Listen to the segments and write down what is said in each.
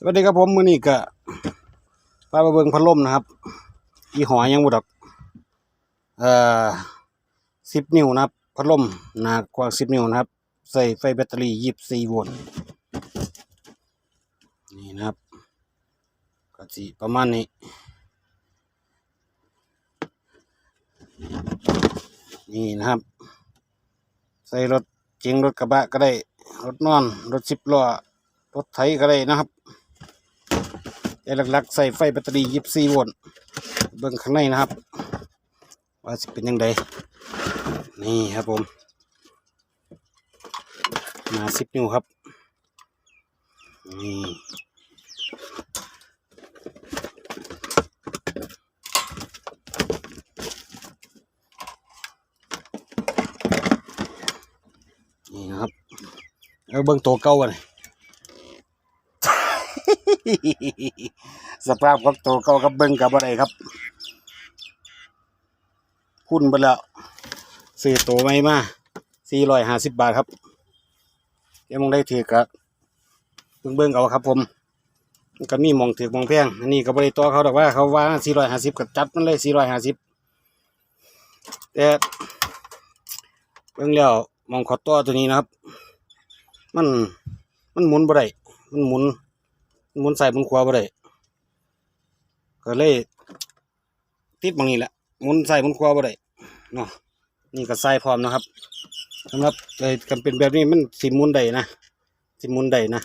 สวัสดีครับผมมือนี้ก็พาไปเบิงพัดลมนะครับยี่ห้อยังบ่ดอกเอ่อ10นิ้วนะครับพัดลมหนากว้าง10นิ้วนะครับ ใส่ไฟแบตเตอรี่24โวลต์นี่นะครับก็สิประมาณนี้ นี่นะครับ ใส่รถเก๋งรถกระบะก็ได้ รถนอน รถสิบล้อรถไถก็ได้นะครับ แต่หลักๆ ใส่ไฟแบตเตอรี่ยี่สี่โวลต์เบิ่งข้างในนะครับ ว่าสิเป็นยังไงนี่ครับผมหนาสิบนิ้วครับ นี่นี่นะครับแล้เบิ่งตัวเก่ากัน สภาพของตัวเก่ากับเบิ่งกับอะไรครับพุ่นไปแล้วซื้อตัวใหม่มาสี่ร้อยห้าสิบบาทครับเดี๋ยวมองได้ถือกะเบิ่งเบิ่งเอาครับ ผมก็มีมองถือกมองแพงอันนี้ก็บริตัวเขาดอกว่าเขาว่าสี่ร้อยห้าสิบก็จัดมันเลยสี่ร้อยห้าสิบแต่เบิ่งแล้วมองขอตัวตัวนี้นะครับ มันมันหมุนบ่ได้มันหมุน หมุนใส่หมุนขวาบ่ได้ก็เลยติดบางนี้แหละหมุนใส่หมุนขวาบ่ได้เนาะนี่ก็ใส่พร้อมนะครับสำหรับเลยกันเป็นแบบนี้มันสิหมุนได้นะสิหมุนได้นะ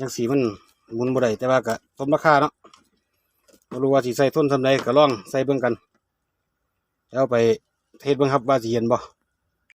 จังสีมันมุนบ่ได้แต่ว่าก็สมราคาเนาะบ่รู้ว่าสิใส่ทุนทำใดก็ลองใส่เบิ่งกันแล้วไปเทสเบิ่งครับว่าสิเห็นบ่